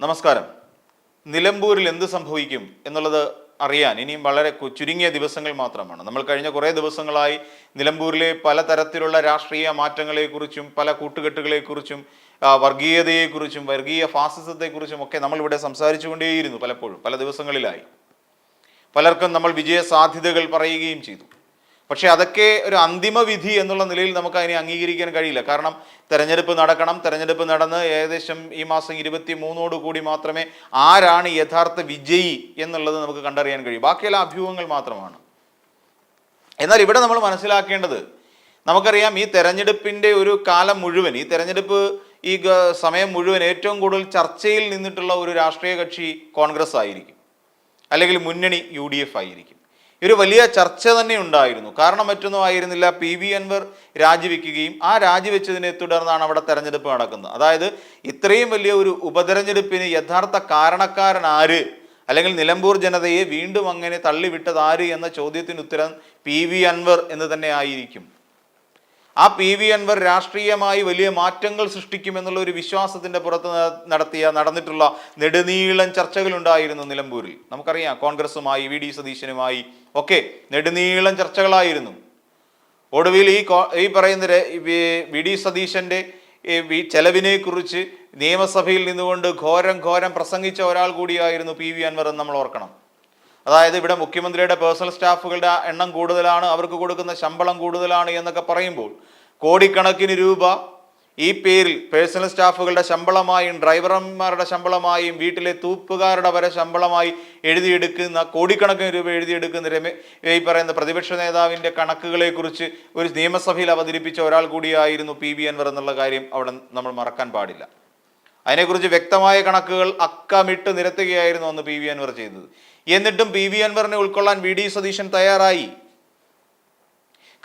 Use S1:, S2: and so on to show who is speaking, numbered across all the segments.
S1: നമസ്കാരം. നിലമ്പൂരിൽ എന്ത് സംഭവിക്കും എന്നുള്ളത് അറിയാൻ ഇനിയും വളരെ ചുരുങ്ങിയ ദിവസങ്ങൾ മാത്രമാണ്. നമ്മൾ കഴിഞ്ഞ കുറേ ദിവസങ്ങളായി നിലമ്പൂരിലെ പലതരത്തിലുള്ള രാഷ്ട്രീയ മാറ്റങ്ങളെക്കുറിച്ചും പല കൂട്ടുകെട്ടുകളെക്കുറിച്ചും വർഗീയതയെക്കുറിച്ചും വർഗീയ ഫാസിസത്തെക്കുറിച്ചും ഒക്കെ നമ്മളിവിടെ സംസാരിച്ചുകൊണ്ടേയിരുന്നു പലപ്പോഴും പല ദിവസങ്ങളിലായി. പലർക്കും നമ്മൾ വിജയ സാധ്യതകൾ പറയുകയും ചെയ്തു. പക്ഷേ അതൊക്കെ ഒരു അന്തിമ വിധി എന്നുള്ള നിലയിൽ നമുക്ക് അതിനെ അംഗീകരിക്കാൻ കഴിയില്ല. കാരണം തെരഞ്ഞെടുപ്പ് നടക്കണം തെരഞ്ഞെടുപ്പ് നടന്ന് ഏകദേശം ഈ മാസം ഇരുപത്തി മൂന്നോട് കൂടി മാത്രമേ ആരാണ് യഥാർത്ഥ വിജയി എന്നുള്ളത് നമുക്ക് കണ്ടറിയാൻ കഴിയും. ബാക്കിയെല്ലാം അഭ്യൂഹങ്ങൾ മാത്രമാണ്. എന്നാൽ ഇവിടെ നമ്മൾ മനസ്സിലാക്കേണ്ടത് നമുക്കറിയാം ഈ തെരഞ്ഞെടുപ്പിന്റെ ഒരു കാലം മുഴുവൻ ഈ തെരഞ്ഞെടുപ്പ് ഈ സമയം മുഴുവൻ ഏറ്റവും കൂടുതൽ ചർച്ചയിൽ നിന്നിട്ടുള്ള ഒരു രാഷ്ട്രീയ കക്ഷി കോൺഗ്രസ് ആയിരിക്കും. അല്ലെങ്കിൽ മുന്നണി യു ആയിരിക്കും. ഒരു വലിയ ചർച്ച തന്നെ ഉണ്ടായിരുന്നു. കാരണം മറ്റൊന്നും ആയിരുന്നില്ല. പി വി അൻവർ രാജിവെക്കുകയും ആ രാജിവെച്ചതിനെ തുടർന്നാണ് അവിടെ തെരഞ്ഞെടുപ്പ് നടക്കുന്നത്. അതായത് ഇത്രയും വലിയ ഒരു ഉപതെരഞ്ഞെടുപ്പിന് യഥാർത്ഥ കാരണക്കാരൻ ആര് അല്ലെങ്കിൽ നിലമ്പൂർ ജനതയെ വീണ്ടും അങ്ങനെ തള്ളിവിട്ടത് ആര് എന്ന ചോദ്യത്തിന് ഉത്തരം പി വി അൻവർ എന്ന് തന്നെ ആയിരിക്കും. ആ പി വി അൻവർ രാഷ്ട്രീയമായി വലിയ മാറ്റങ്ങൾ സൃഷ്ടിക്കുമെന്നുള്ള ഒരു വിശ്വാസത്തിന്റെ പുറത്ത് നടത്തിയ നടന്നിട്ടുള്ള നെടുനീളം ചർച്ചകളുണ്ടായിരുന്നു നിലമ്പൂരിൽ. നമുക്കറിയാം കോൺഗ്രസുമായി വി ഡി സതീശനുമായി ഒക്കെ നെടുനീളം ചർച്ചകളായിരുന്നു. ഒടുവിൽ ഈ ഈ പറയുന്ന വി- ഡി സതീശന്റെ ചെലവിനെ കുറിച്ച് നിയമസഭയിൽ നിന്നുകൊണ്ട് ഘോരം ഘോരം പ്രസംഗിച്ച ഒരാൾ കൂടിയായിരുന്നു പി വി അൻവർ എന്ന് നമ്മൾ ഓർക്കണം. അതായത് ഇവിടെ മുഖ്യമന്ത്രിയുടെ പേഴ്സണൽ സ്റ്റാഫുകളുടെ എണ്ണം കൂടുതലാണ് അവർക്ക് കൊടുക്കുന്ന ശമ്പളം കൂടുതലാണ് എന്നൊക്കെ പറയുമ്പോൾ കോടിക്കണക്കിന് രൂപ ഈ പേരിൽ പേഴ്സണൽ സ്റ്റാഫുകളുടെ ശമ്പളമായും ഡ്രൈവർമാരുടെ ശമ്പളമായും വീട്ടിലെ തൂപ്പുകാരുടെ വരെ ശമ്പളമായി എഴുതിയെടുക്കുന്ന കോടിക്കണക്കിന് രൂപ എഴുതിയെടുക്കുന്ന രമേ ഈ പറയുന്ന പ്രതിപക്ഷ നേതാവിന്റെ കണക്കുകളെക്കുറിച്ച് ഒരു നിയമസഭയിൽ അവതരിപ്പിച്ച ഒരാൾ കൂടിയായിരുന്നു പി ബി അൻവർ എന്നുള്ള കാര്യം അവിടെ നമ്മൾ മറക്കാൻ പാടില്ല. അതിനെക്കുറിച്ച് വ്യക്തമായ കണക്കുകൾ അക്കമിട്ട് നിരത്തുകയായിരുന്നു അന്ന് പി വി അൻവർ ചെയ്തത്. എന്നിട്ടും പി വി അൻവറിനെ ഉൾക്കൊള്ളാൻ വി ഡി സതീശൻ തയ്യാറായി.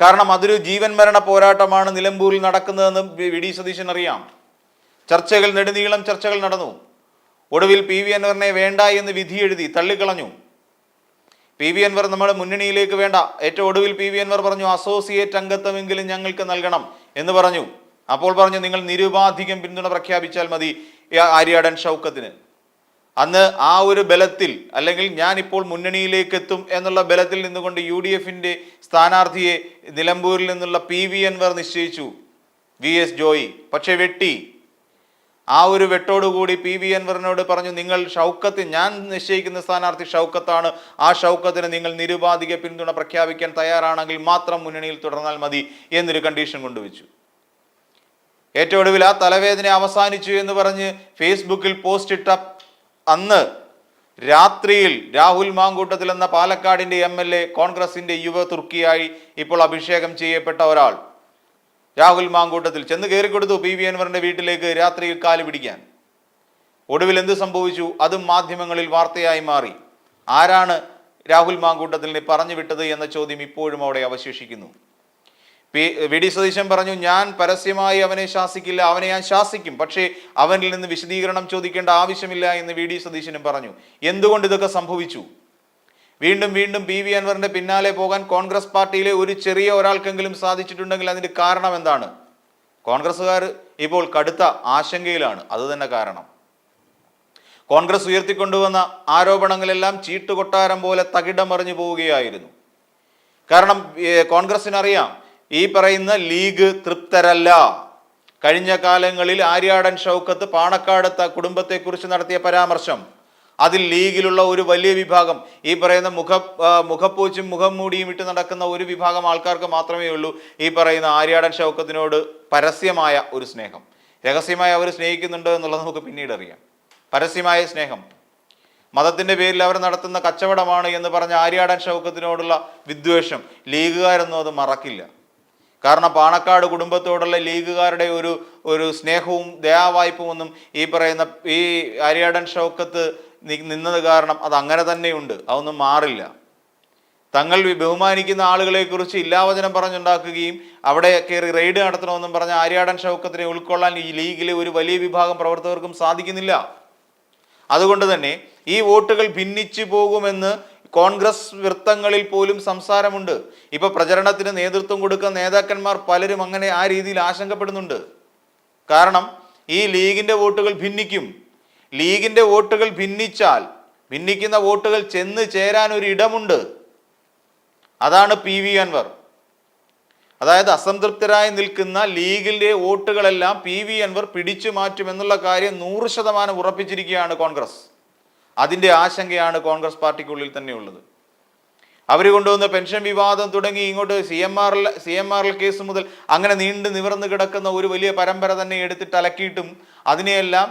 S1: കാരണം അതൊരു ജീവൻ മരണ പോരാട്ടമാണ് നിലമ്പൂരിൽ നടക്കുന്നതെന്ന് വി ഡി സതീശൻ അറിയാം. ചർച്ചകൾ നെടുനീളം ചർച്ചകൾ നടന്നു. ഒടുവിൽ പി വി അൻവറിനെ വേണ്ട എന്ന് വിധി എഴുതി തള്ളിക്കളഞ്ഞു. പി വി അൻവർ നമ്മുടെ മുന്നണിയിലേക്ക് വേണ്ട. ഏറ്റവും ഒടുവിൽ പി വി അൻവർ പറഞ്ഞു അസോസിയേറ്റ് അംഗത്വമെങ്കിലും ഞങ്ങൾക്ക് നൽകണം എന്ന് പറഞ്ഞു. അപ്പോൾ പറഞ്ഞു നിങ്ങൾ നിരുപാധികം പിന്തുണ പ്രഖ്യാപിച്ചാൽ മതി ആര്യാടൻ ഷൗക്കത്തിന്. അന്ന് ആ ഒരു ബലത്തിൽ അല്ലെങ്കിൽ ഞാൻ ഇപ്പോൾ മുന്നണിയിലേക്ക് എത്തും എന്നുള്ള ബലത്തിൽ നിന്നുകൊണ്ട് യു ഡി എഫിന്റെ സ്ഥാനാർത്ഥിയെ നിലമ്പൂരിൽ നിന്നുള്ള പി വി എൻവർ നിശ്ചയിച്ചു. V S Joy. പക്ഷെ വെട്ടി. ആ ഒരു വെട്ടോടുകൂടി പി വി എൻവറിനോട് പറഞ്ഞു നിങ്ങൾ ഷൗക്കത്ത് ഞാൻ നിശ്ചയിക്കുന്ന സ്ഥാനാർത്ഥി ഷൗക്കത്താണ്. ആ ഷൗക്കത്തിന് നിങ്ങൾ നിരുപാധിക പിന്തുണ പ്രഖ്യാപിക്കാൻ തയ്യാറാണെങ്കിൽ മാത്രം മുന്നണിയിൽ തുടർന്നാൽ മതി എന്നൊരു കണ്ടീഷൻ കൊണ്ടുവച്ചു. ഏറ്റവും ഒടുവിൽ ആ തലവേദന അവസാനിച്ചു എന്ന് പറഞ്ഞ് ഫേസ്ബുക്കിൽ പോസ്റ്റ് ഇട്ട അന്ന് രാത്രിയിൽ രാഹുൽ മാങ്കൂട്ടത്തിൽ എന്ന പാലക്കാടിന്റെ എം എൽ എ കോൺഗ്രസിന്റെ യുവ തുർക്കിയായി ഇപ്പോൾ അഭിഷേകം ചെയ്യപ്പെട്ട ഒരാൾ. രാഹുൽ മാങ്കൂട്ടത്തിൽ ചെന്ന് കയറിക്കൊടുത്തു പി വി അൻവറിന്റെ വീട്ടിലേക്ക് രാത്രിയിൽ കാൽ പിടിക്കാൻ. ഒടുവിൽ എന്ത് സംഭവിച്ചു? അതും മാധ്യമങ്ങളിൽ വാർത്തയായി മാറി. ആരാണ് രാഹുൽ മാങ്കൂട്ടത്തിലിനെ പറഞ്ഞു വിട്ടത് എന്ന ചോദ്യം ഇപ്പോഴും അവിടെ അവശേഷിക്കുന്നു. പി വി ഡി സതീശൻ പറഞ്ഞു ഞാൻ പരസ്യമായി അവനെ ശാസിക്കില്ല അവനെ ഞാൻ ശാസിക്കും. പക്ഷേ അവനിൽ നിന്ന് വിശദീകരണം ചോദിക്കേണ്ട ആവശ്യമില്ല എന്ന് വി ഡി സതീശനും പറഞ്ഞു. എന്തുകൊണ്ട് ഇതൊക്കെ സംഭവിച്ചു? വീണ്ടും വീണ്ടും പി വി അൻവറിന്റെ പിന്നാലെ പോകാൻ കോൺഗ്രസ് പാർട്ടിയിലെ ഒരു ചെറിയ ഒരാൾക്കെങ്കിലും സാധിച്ചിട്ടുണ്ടെങ്കിൽ അതിന്റെ കാരണം എന്താണ്? കോൺഗ്രസ്സുകാർ ഇപ്പോൾ കടുത്ത ആശങ്കയിലാണ്. അത് തന്നെ കാരണം. കോൺഗ്രസ് ഉയർത്തിക്കൊണ്ടുവന്ന ആരോപണങ്ങളെല്ലാം ചീട്ടുകൊട്ടാരം പോലെ തകിടമറിഞ്ഞു പോവുകയായിരുന്നു. കാരണം കോൺഗ്രസിനറിയാം ഈ പറയുന്ന ലീഗ് തൃപ്തരല്ല. കഴിഞ്ഞ കാലങ്ങളിൽ ആര്യാടൻ ഷൗക്കത്ത് പാണക്കാട് കുടുംബത്തെക്കുറിച്ച് നടത്തിയ പരാമർശം. അതിൽ ലീഗിലുള്ള ഒരു വലിയ വിഭാഗം ഈ പറയുന്ന മുഖ മുഖപ്പൂച്ചും മുഖം മൂടിയും ഇട്ട് നടക്കുന്ന ഒരു വിഭാഗം ആൾക്കാർക്ക് മാത്രമേ ഉള്ളൂ ഈ പറയുന്ന ആര്യാടൻ ഷൗക്കത്തിനോട് പരസ്യമായ ഒരു സ്നേഹം. രഹസ്യമായി അവർ സ്നേഹിക്കുന്നുണ്ടോ എന്നുള്ളത് നമുക്ക് പിന്നീട് അറിയാം. പരസ്യമായ സ്നേഹം. മതത്തിന്റെ പേരിൽ അവർ നടത്തുന്ന കച്ചവടമാണ് എന്ന് പറഞ്ഞ ആര്യാടൻ ഷൗക്കത്തിനോടുള്ള വിദ്വേഷം ലീഗുകാരൊന്നും അത് മറക്കില്ല. കാരണം പാണക്കാട് കുടുംബത്തോടുള്ള ലീഗുകാരുടെ ഒരു ഒരു സ്നേഹവും ദയാവായ്പും ഒന്നും ഈ പറയുന്ന ഈ അരിയാടൻ ഷൗക്കത്ത് നിന്നത് കാരണം അത് അങ്ങനെ തന്നെയുണ്ട്. അതൊന്നും മാറില്ല. തങ്ങൾ ബഹുമാനിക്കുന്ന ആളുകളെ കുറിച്ച് ഇല്ലാവചനം പറഞ്ഞുണ്ടാക്കുകയും അവിടെ കയറി റെയ്ഡ് നടത്തണമെന്നും പറഞ്ഞ ആര്യാടൻ ഷൗക്കത്തിനെ ഉൾക്കൊള്ളാൻ ഈ ലീഗിലെ ഒരു വലിയ വിഭാഗം പ്രവർത്തകർക്കും സാധിക്കുന്നില്ല. അതുകൊണ്ട് തന്നെ ഈ വോട്ടുകൾ ഭിന്നിച്ചു പോകുമെന്ന് കോൺഗ്രസ് വൃത്തങ്ങളിൽ പോലും സംസാരമുണ്ട്. ഇപ്പൊ പ്രചരണത്തിന് നേതൃത്വം കൊടുക്കുന്ന നേതാക്കന്മാർ പലരും അങ്ങനെ ആ രീതിയിൽ ആശങ്കപ്പെടുന്നുണ്ട്. കാരണം ഈ ലീഗിന്റെ വോട്ടുകൾ ഭിന്നിക്കും. ലീഗിന്റെ വോട്ടുകൾ ഭിന്നിച്ചാൽ ഭിന്നിക്കുന്ന വോട്ടുകൾ ചെന്ന് ചേരാൻ ഒരു ഇടമുണ്ട്. അതാണ് പി വി അൻവർ. അതായത് അസംതൃപ്തരായി നിൽക്കുന്ന ലീഗിന്റെ വോട്ടുകളെല്ലാം പി വി അൻവർ പിടിച്ചു മാറ്റുമെന്നുള്ള കാര്യം നൂറ് ശതമാനം ഉറപ്പിച്ചിരിക്കുകയാണ് കോൺഗ്രസ്. അതിന്റെ ആശങ്കയാണ് കോൺഗ്രസ് പാർട്ടിക്കുള്ളിൽ തന്നെയുള്ളത്. അവർ കൊണ്ടുവന്ന പെൻഷൻ വിവാദം തുടങ്ങി ഇങ്ങോട്ട് സി എം ആറിൽ സി എം ആറിൽ കേസ് മുതൽ അങ്ങനെ നീണ്ടു നിവർന്നു കിടക്കുന്ന ഒരു വലിയ പരമ്പര തന്നെ എടുത്തിട്ട് അലക്കിയിട്ടും അതിനെയെല്ലാം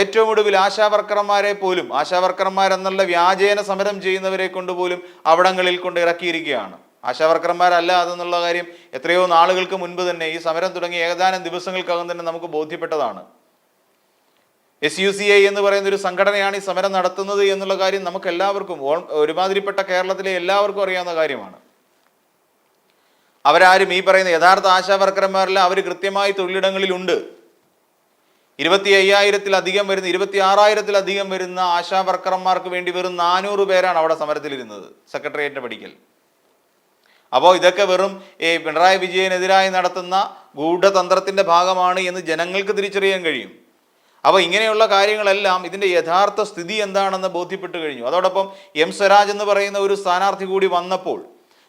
S1: ഏറ്റവും ഒടുവിൽ ആശാവർക്കർമാരെ പോലും ആശാവർക്കർമാരെന്നുള്ള വ്യാജേന സമരം ചെയ്യുന്നവരെ കൊണ്ടുപോലും അവിടങ്ങളിൽ കൊണ്ട് ഇറക്കിയിരിക്കുകയാണ്. ആശാവർക്കർമാരല്ല അതെന്നുള്ള കാര്യം എത്രയോ നാളുകൾക്ക് മുൻപ് തന്നെ ഈ സമരം തുടങ്ങി ഏതാനും ദിവസങ്ങൾക്കകം തന്നെ നമുക്ക് ബോധ്യപ്പെട്ടതാണ്. എസ് യു സി ഐ എന്ന് പറയുന്ന ഒരു സംഘടനയാണ് ഈ സമരം നടത്തുന്നത് എന്നുള്ള കാര്യം നമുക്ക് എല്ലാവർക്കും ഒരുമാതിരിപ്പെട്ട കേരളത്തിലെ എല്ലാവർക്കും അറിയാവുന്ന കാര്യമാണ്. അവരാരും ഈ പറയുന്ന യഥാർത്ഥ ആശാവർക്കർമാരെല്ലാം അവർ കൃത്യമായി തൊഴിലിടങ്ങളിലുണ്ട്. ഇരുപത്തി അയ്യായിരത്തിലധികം വരുന്ന ഇരുപത്തി ആറായിരത്തിലധികം വരുന്ന ആശാവർക്കർമാർക്ക് വേണ്ടി വെറും നാനൂറ് പേരാണ് അവിടെ സമരത്തിലിരുന്നത് സെക്രട്ടേറിയറ്റ് പഠിക്കൽ അപ്പോൾ ഇതൊക്കെ വെറും ഈ പിണറായി വിജയനെതിരായി നടത്തുന്ന ഗൂഢതന്ത്രത്തിന്റെ ഭാഗമാണ് എന്ന് ജനങ്ങൾക്ക് തിരിച്ചറിയാൻ കഴിയും. അപ്പോൾ ഇങ്ങനെയുള്ള കാര്യങ്ങളെല്ലാം ഇതിന്റെ യഥാർത്ഥ സ്ഥിതി എന്താണെന്ന് ബോധ്യപ്പെട്ട് കഴിഞ്ഞു. അതോടൊപ്പം എം സ്വരാജ് എന്ന് പറയുന്ന ഒരു സ്ഥാനാർത്ഥി കൂടി വന്നപ്പോൾ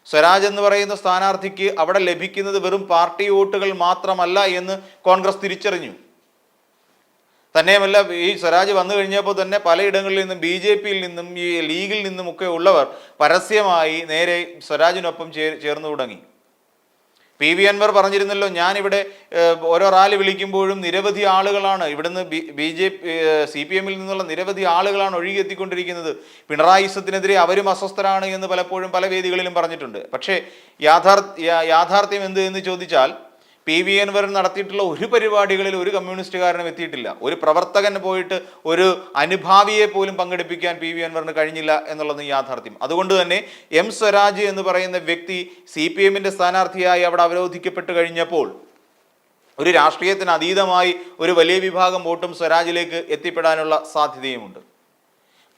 S1: സ്വരാജ് എന്ന് പറയുന്ന സ്ഥാനാർത്ഥിക്ക് അവിടെ ലഭിക്കുന്നത് വെറും പാർട്ടി വോട്ടുകൾ മാത്രമല്ല എന്ന് കോൺഗ്രസ് തിരിച്ചറിഞ്ഞു. തന്നെയുമല്ല ഈ സ്വരാജ് വന്നു കഴിഞ്ഞപ്പോൾ തന്നെ പലയിടങ്ങളിൽ നിന്നും ബി ജെ പിയിൽ നിന്നും ഈ ലീഗിൽ നിന്നും ഒക്കെ ഉള്ളവർ പരസ്യമായി നേരെ സ്വരാജിനൊപ്പം ചേർ ചേർന്നു തുടങ്ങി. പി വി അൻവർ പറഞ്ഞിരുന്നല്ലോ ഞാനിവിടെ ഓരോ റാലി വിളിക്കുമ്പോഴും നിരവധി ആളുകളാണ് ഇവിടുന്ന് B J P C P എമ്മിൽ നിന്നുള്ള നിരവധി ആളുകളാണ് ഒഴുകിയെത്തിക്കൊണ്ടിരിക്കുന്നത്. പിണറായി പിണറായിസത്തിനെതിരെ അവരും അസ്വസ്ഥരാണ് എന്ന് പലപ്പോഴും പല വേദികളിലും പറഞ്ഞിട്ടുണ്ട്. പക്ഷേ യാഥാർത്ഥ്യ യാഥാർത്ഥ്യം എന്ത് എന്ന് ചോദിച്ചാൽ പി വി അൻവർ നടത്തിയിട്ടുള്ള ഒരു പരിപാടികളിൽ ഒരു കമ്മ്യൂണിസ്റ്റുകാരനും എത്തിയിട്ടില്ല. ഒരു പ്രവർത്തകൻ പോയിട്ട് ഒരു അനുഭാവിയെ പോലും പങ്കെടുപ്പിക്കാൻ പി വി അൻവറിന് കഴിഞ്ഞില്ല എന്നുള്ളത് യാഥാർത്ഥ്യം. അതുകൊണ്ട് തന്നെ എം സ്വരാജ് എന്ന് പറയുന്ന വ്യക്തി സി പി എമ്മിന്റെ സ്ഥാനാർത്ഥിയായി അവിടെ അവരോധിക്കപ്പെട്ട് കഴിഞ്ഞപ്പോൾ ഒരു രാഷ്ട്രീയത്തിന് അതീതമായി ഒരു വലിയ വിഭാഗം വോട്ടും സ്വരാജിലേക്ക് എത്തിപ്പെടാനുള്ള സാധ്യതയുമുണ്ട്.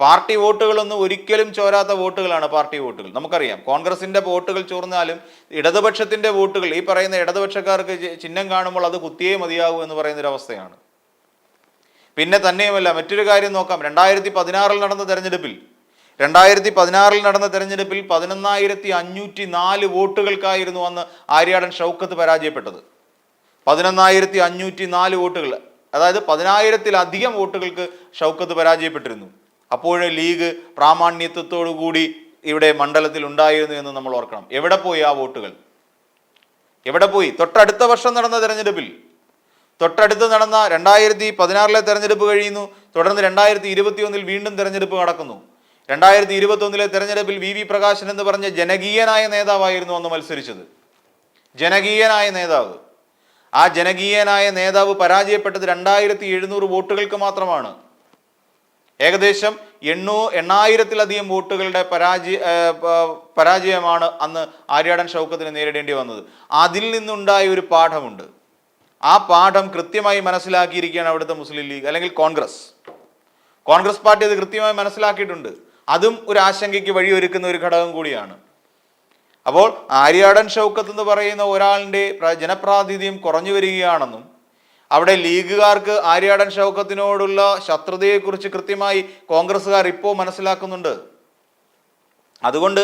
S1: പാർട്ടി വോട്ടുകളൊന്നും ഒരിക്കലും ചോരാത്ത വോട്ടുകളാണ് പാർട്ടി വോട്ടുകൾ. നമുക്കറിയാം കോൺഗ്രസിന്റെ വോട്ടുകൾ ചോർന്നാലും ഇടതുപക്ഷത്തിന്റെ വോട്ടുകൾ ഈ പറയുന്ന ഇടതുപക്ഷക്കാർക്ക് ചിഹ്നം കാണുമ്പോൾ അത് കുത്തിയേ മതിയാകൂ എന്ന് പറയുന്ന ഒരു അവസ്ഥയാണ് പിന്നെ തന്നെയുമല്ല മറ്റൊരു കാര്യം നോക്കാം. രണ്ടായിരത്തി പതിനാറിൽ നടന്ന തെരഞ്ഞെടുപ്പിൽ രണ്ടായിരത്തി പതിനാറിൽ നടന്ന തെരഞ്ഞെടുപ്പിൽ പതിനൊന്നായിരത്തി അഞ്ഞൂറ്റി നാല് വോട്ടുകൾക്കായിരുന്നു അന്ന് ആര്യാടൻ ഷൗക്കത്ത് പരാജയപ്പെട്ടത്. പതിനൊന്നായിരത്തി അഞ്ഞൂറ്റി നാല് വോട്ടുകൾ അതായത് പതിനായിരത്തിലധികം വോട്ടുകൾക്ക് ഷൗക്കത്ത് പരാജയപ്പെട്ടിരുന്നു. അപ്പോഴും ലീഗ് കൂടി ഇവിടെ മണ്ഡലത്തിൽ ഉണ്ടായിരുന്നു എന്ന് നമ്മൾ ഓർക്കണം. എവിടെ പോയി ആ വോട്ടുകൾ? എവിടെ പോയി? തൊട്ടടുത്ത വർഷം നടന്ന തെരഞ്ഞെടുപ്പിൽ. തൊട്ടടുത്ത് നടന്ന രണ്ടായിരത്തി പതിനാറിലെ തെരഞ്ഞെടുപ്പ് കഴിയുന്നു. തുടർന്ന് രണ്ടായിരത്തി ഇരുപത്തി ഒന്നിൽ വീണ്ടും തെരഞ്ഞെടുപ്പ് നടക്കുന്നു. രണ്ടായിരത്തി ഇരുപത്തി ഒന്നിലെ തെരഞ്ഞെടുപ്പിൽ വി വി പ്രകാശൻ എന്ന് പറഞ്ഞ ജനകീയനായ നേതാവായിരുന്നു അന്ന് മത്സരിച്ചത്. ജനകീയനായ നേതാവ്. ആ ജനകീയനായ നേതാവ് പരാജയപ്പെട്ടത് രണ്ടായിരത്തി എഴുന്നൂറ് വോട്ടുകൾക്ക് മാത്രമാണ്. ഏകദേശം എണ്ണൂ എണ്ണായിരത്തിലധികം വോട്ടുകളുടെ പരാജയ പരാജയമാണ് അന്ന് ആര്യാടൻ ഷൗക്കത്തിന് നേരിടേണ്ടി വന്നത്. അതിൽ നിന്നുണ്ടായ ഒരു പാഠമുണ്ട്. ആ പാഠം കൃത്യമായി മനസ്സിലാക്കിയിരിക്കുകയാണ് അവിടുത്തെ മുസ്ലിം ലീഗ് അല്ലെങ്കിൽ കോൺഗ്രസ്. കോൺഗ്രസ് പാർട്ടി അത് കൃത്യമായി മനസ്സിലാക്കിയിട്ടുണ്ട്. അതും ഒരു ആശങ്കയ്ക്ക് വഴിയൊരുക്കുന്ന ഒരു ഘടകം കൂടിയാണ്. അപ്പോൾ ആര്യാടൻ ഷൗക്കത്ത് എന്ന് പറയുന്ന ഒരാളിന്റെ പ്ര- ജനപ്രാതിനിധ്യം കുറഞ്ഞു വരികയാണെന്നും അവിടെ ലീഗുകാർക്ക് ആര്യാടൻ ഷൗക്കത്തിനോടുള്ള ശത്രുതയെക്കുറിച്ച് കൃത്യമായി കോൺഗ്രസ്സുകാർ ഇപ്പോൾ മനസ്സിലാക്കുന്നുണ്ട്. അതുകൊണ്ട്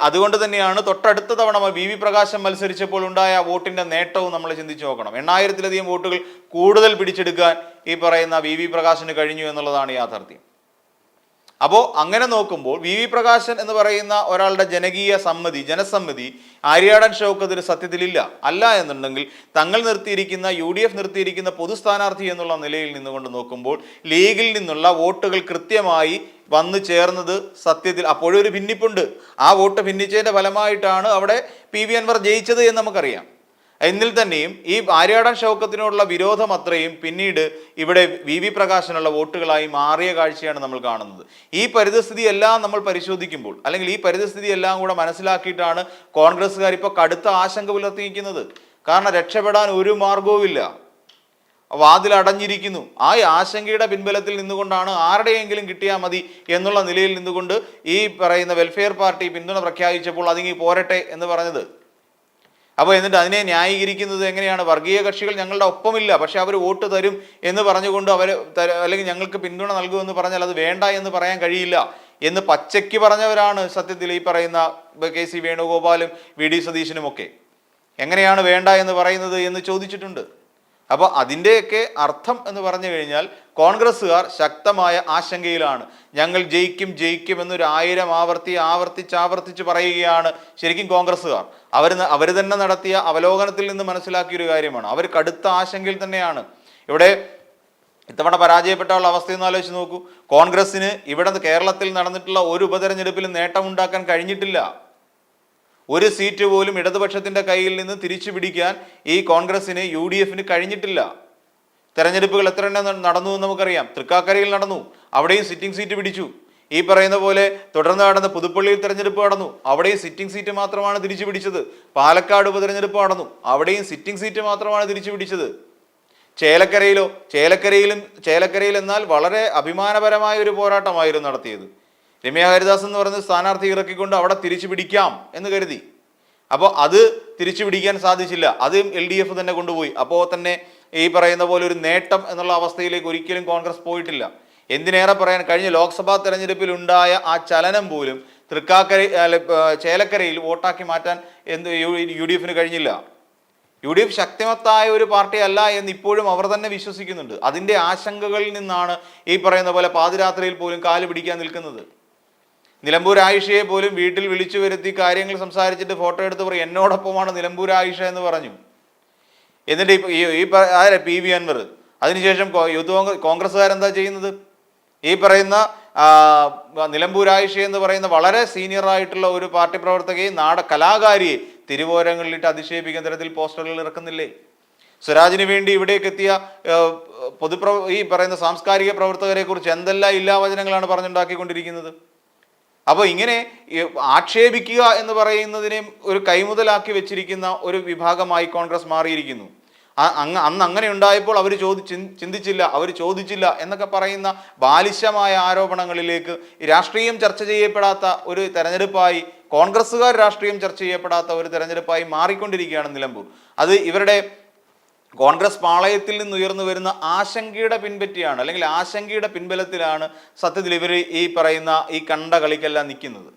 S1: അതുകൊണ്ട് തന്നെയാണ് തൊട്ടടുത്ത തവണ വി വി പ്രകാശം മത്സരിച്ചപ്പോൾ ഉണ്ടായ വോട്ടിന്റെ നേട്ടവും നമ്മൾ ചിന്തിച്ചു നോക്കണം. എണ്ണായിരത്തിലധികം വോട്ടുകൾ കൂടുതൽ പിടിച്ചെടുക്കാൻ ഈ പറയുന്ന വി വി പ്രകാശിന് കഴിഞ്ഞു എന്നുള്ളതാണ് യാഥാർത്ഥ്യം. അപ്പോൾ അങ്ങനെ നോക്കുമ്പോൾ വി വി പ്രകാശൻ എന്ന് പറയുന്ന ഒരാളുടെ ജനകീയ സമ്മതി ജനസമ്മതി ആര്യാടൻ ഷൗക്കത്തിന് സത്യത്തിലില്ല. അല്ല എന്നുണ്ടെങ്കിൽ തങ്ങൾ നിർത്തിയിരിക്കുന്ന യു ഡി എഫ് നിർത്തിയിരിക്കുന്ന പൊതു സ്ഥാനാർത്ഥി എന്നുള്ള നിലയിൽ നിന്നുകൊണ്ട് നോക്കുമ്പോൾ ലീഗിൽ നിന്നുള്ള വോട്ടുകൾ കൃത്യമായി വന്നു ചേർന്നത് സത്യത്തിൽ അപ്പോഴും ഒരു ഭിന്നിപ്പുണ്ട്. ആ വോട്ട് ഭിന്നിച്ചതിന്റെ ഫലമായിട്ടാണ് അവിടെ പി വി അൻവർ ജയിച്ചത് എന്ന് നമുക്കറിയാം. എന്നിൽ തന്നെയും ഈ ആര്യാടൻ ഷൗക്കത്തിനോടുള്ള വിരോധം അത്രയും പിന്നീട് ഇവിടെ വി വി പ്രകാശനുള്ള വോട്ടുകളായി മാറിയ കാഴ്ചയാണ് നമ്മൾ കാണുന്നത്. ഈ പരിതസ്ഥിതി എല്ലാം നമ്മൾ പരിശോധിക്കുമ്പോൾ അല്ലെങ്കിൽ ഈ പരിതസ്ഥിതി എല്ലാം കൂടെ മനസ്സിലാക്കിയിട്ടാണ് കോൺഗ്രസ്സുകാർ ഇപ്പോൾ കടുത്ത ആശങ്ക പുലർത്തിയിരിക്കുന്നത്. കാരണം രക്ഷപ്പെടാൻ ഒരു മാർഗവുമില്ല വാതിൽ അടഞ്ഞിരിക്കുന്നു. ആ ആശങ്കയുടെ പിൻബലത്തിൽ നിന്നുകൊണ്ടാണ് ആരുടെയെങ്കിലും കിട്ടിയാൽ മതി എന്നുള്ള നിലയിൽ നിന്നുകൊണ്ട് ഈ പറയുന്ന വെൽഫെയർ പാർട്ടി പിന്തുണ പ്രഖ്യാപിച്ചപ്പോൾ അതിങ്ങി പോരട്ടെ എന്ന് പറഞ്ഞത്. അപ്പോൾ എന്നിട്ട് അതിനെ ന്യായീകരിക്കുന്നത് എങ്ങനെയാണ്? വർഗീയ കക്ഷികൾ ഞങ്ങളുടെ ഒപ്പമില്ല പക്ഷേ അവർ വോട്ട് തരും എന്ന് പറഞ്ഞുകൊണ്ട് അവർ അല്ലെങ്കിൽ ഞങ്ങൾക്ക് പിന്തുണ നൽകുമെന്ന് പറഞ്ഞാൽ അത് വേണ്ട എന്ന് പറയാൻ കഴിയില്ല എന്ന് പച്ചയ്ക്ക് പറഞ്ഞവരാണ് സത്യത്തിൽ ഈ പറയുന്ന കെ സി വേണുഗോപാലും വി ഡി സതീശനുമൊക്കെ. എങ്ങനെയാണ് വേണ്ട എന്ന് പറയുന്നത് എന്ന് ചോദിച്ചിട്ടുണ്ട്. അപ്പോൾ അതിന്റെയൊക്കെ അർത്ഥം എന്ന് പറഞ്ഞു കഴിഞ്ഞാൽ കോൺഗ്രസ്സുകാർ ശക്തമായ ആശങ്കയിലാണ്. ഞങ്ങൾ ജയിക്കും ജയിക്കും എന്നൊരു ആയിരം ആവർത്തി ആവർത്തിച്ച് ആവർത്തിച്ച് പറയുകയാണ് ശരിക്കും കോൺഗ്രസ്സുകാർ. അവർ അവർ തന്നെ നടത്തിയ അവലോകനത്തിൽ നിന്ന് മനസ്സിലാക്കിയൊരു കാര്യമാണ്. അവർ കടുത്ത ആശങ്കയിൽ തന്നെയാണ്. ഇവിടെ ഇത്തവണ പരാജയപ്പെട്ടുള്ള അവസ്ഥയൊന്നും ആലോചിച്ച് നോക്കൂ. കോൺഗ്രസ്സിന് ഇവിടെ കേരളത്തിൽ നടന്നിട്ടുള്ള ഒരു ഉപതെരഞ്ഞെടുപ്പിലും നേട്ടമുണ്ടാക്കാൻ കഴിഞ്ഞിട്ടില്ല. ഒരു സീറ്റ് പോലും ഇടതുപക്ഷത്തിന്റെ കയ്യിൽ നിന്ന് തിരിച്ചു പിടിക്കാൻ ഈ കോൺഗ്രസിന് യു ഡി എഫിന് കഴിഞ്ഞിട്ടില്ല. തെരഞ്ഞെടുപ്പുകൾ എത്ര എണ്ണം നടന്നു എന്ന് നമുക്കറിയാം. തൃക്കാക്കരയിൽ നടന്നു. അവിടെയും സിറ്റിംഗ് സീറ്റ് പിടിച്ചു. ഈ പറയുന്ന പോലെ തുടർന്ന് നടന്ന പുതുപ്പള്ളിയിൽ തെരഞ്ഞെടുപ്പ് നടന്നു. അവിടെയും സിറ്റിംഗ് സീറ്റ് മാത്രമാണ് തിരിച്ചു പിടിച്ചത്. പാലക്കാട് ഉപതെരഞ്ഞെടുപ്പ് നടന്നു. അവിടെയും സിറ്റിംഗ് സീറ്റ് മാത്രമാണ് തിരിച്ചു പിടിച്ചത്. ചേലക്കരയിലോ ചേലക്കരയിലും ചേലക്കരയിൽ എന്നാൽ വളരെ അഭിമാനപരമായ ഒരു പോരാട്ടമായിരുന്നു നടത്തിയത്. രമ്യ ഹരിദാസ് എന്ന് പറയുന്ന സ്ഥാനാർത്ഥി ഇറക്കിക്കൊണ്ട് അവിടെ തിരിച്ചു പിടിക്കാം എന്ന് കരുതി. അപ്പോൾ അത് തിരിച്ചു പിടിക്കാൻ സാധിച്ചില്ല. അത് എൽ ഡി എഫ് തന്നെ കൊണ്ടുപോയി. അപ്പോൾ തന്നെ ഈ പറയുന്ന പോലെ ഒരു നേട്ടം എന്നുള്ള അവസ്ഥയിലേക്ക് ഒരിക്കലും കോൺഗ്രസ് പോയിട്ടില്ല. എന്തിനേറെ പറയാൻ കഴിഞ്ഞ ലോക്സഭാ തെരഞ്ഞെടുപ്പിൽ ഉണ്ടായ ആ ചലനം പോലും തൃക്കാക്കര ചേലക്കരയിൽ വോട്ടാക്കി മാറ്റാൻ എന്ത് യു ഡി എഫിന് കഴിഞ്ഞില്ല. യു ഡി എഫ് ശക്തിമത്തായ ഒരു പാർട്ടി അല്ല എന്ന് ഇപ്പോഴും അവർ തന്നെ വിശ്വസിക്കുന്നുണ്ട്. അതിന്റെ ആശങ്കകളിൽ നിന്നാണ് ഈ പറയുന്ന പോലെ പാതിരാത്രിയിൽ പോലും കാൽ പിടിക്കാൻ നിൽക്കുന്നത്. നിലമ്പൂർ ആയിഷയെ പോലും വീട്ടിൽ വിളിച്ചു വരുത്തി കാര്യങ്ങൾ സംസാരിച്ചിട്ട് ഫോട്ടോ എടുത്ത് പറയും എന്നോടൊപ്പമാണ് നിലമ്പൂർ ആയിഷ എന്ന് പറഞ്ഞു. എന്നിട്ട് ഈ ഈ ആരെ പി വി അൻവർ. അതിനുശേഷം യൂത്ത് കോൺഗ്രസ് കോൺഗ്രസ്സുകാരെന്താ ചെയ്യുന്നത്? ഈ പറയുന്ന നിലമ്പൂർ ആയിഷ എന്ന് പറയുന്ന വളരെ സീനിയർ ആയിട്ടുള്ള ഒരു പാർട്ടി പ്രവർത്തകയെ നാട കലാകാരിയെ തിരുവോരങ്ങളിലിട്ട് അധിക്ഷേപിക്കുന്ന തരത്തിൽ പോസ്റ്ററുകൾ ഇറക്കുന്നില്ലേ? സ്വരാജിന് വേണ്ടി ഇവിടേക്ക് എത്തിയ പൊതുപ്ര ഈ പറയുന്ന സാംസ്കാരിക പ്രവർത്തകരെ കുറിച്ച് എന്തെല്ലാം ഇല്ലാവചനങ്ങളാണ് പറഞ്ഞുണ്ടാക്കിക്കൊണ്ടിരിക്കുന്നത്? അപ്പോൾ ഇങ്ങനെ ആക്ഷേപിക്കുക എന്ന് പറയുന്നതിനെ ഒരു കൈമുതലാക്കി വെച്ചിരിക്കുന്ന ഒരു വിഭാഗമായി കോൺഗ്രസ് മാറിയിരിക്കുന്നു. അങ്ങ് അന്ന് അങ്ങനെ ഉണ്ടായപ്പോൾ അവർ ചോദി ചിന്തിച്ചില്ല അവർ ചോദിച്ചില്ല എന്നൊക്കെ പറയുന്ന ബാലിശമായ ആരോപണങ്ങളിലേക്ക് രാഷ്ട്രീയം ചർച്ച ചെയ്യപ്പെടാത്ത ഒരു തെരഞ്ഞെടുപ്പായി കോൺഗ്രസ്സുകാർ രാഷ്ട്രീയം ചർച്ച ചെയ്യപ്പെടാത്ത ഒരു തെരഞ്ഞെടുപ്പായി മാറിക്കൊണ്ടിരിക്കുകയാണ് നിലമ്പൂർ. അത് ഇവരുടെ കോൺഗ്രസ് പാളയത്തിൽ നിന്ന് ഉയർന്നു വരുന്ന ആശങ്കയുടെ പിൻപറ്റിയാണ് അല്ലെങ്കിൽ ആശങ്കയുടെ പിൻബലത്തിലാണ് സത്യത്തിൽ ഇവർ ഈ പറയുന്ന ഈ കണ്ട കളിക്കെല്ലാം നിൽക്കുന്നത്.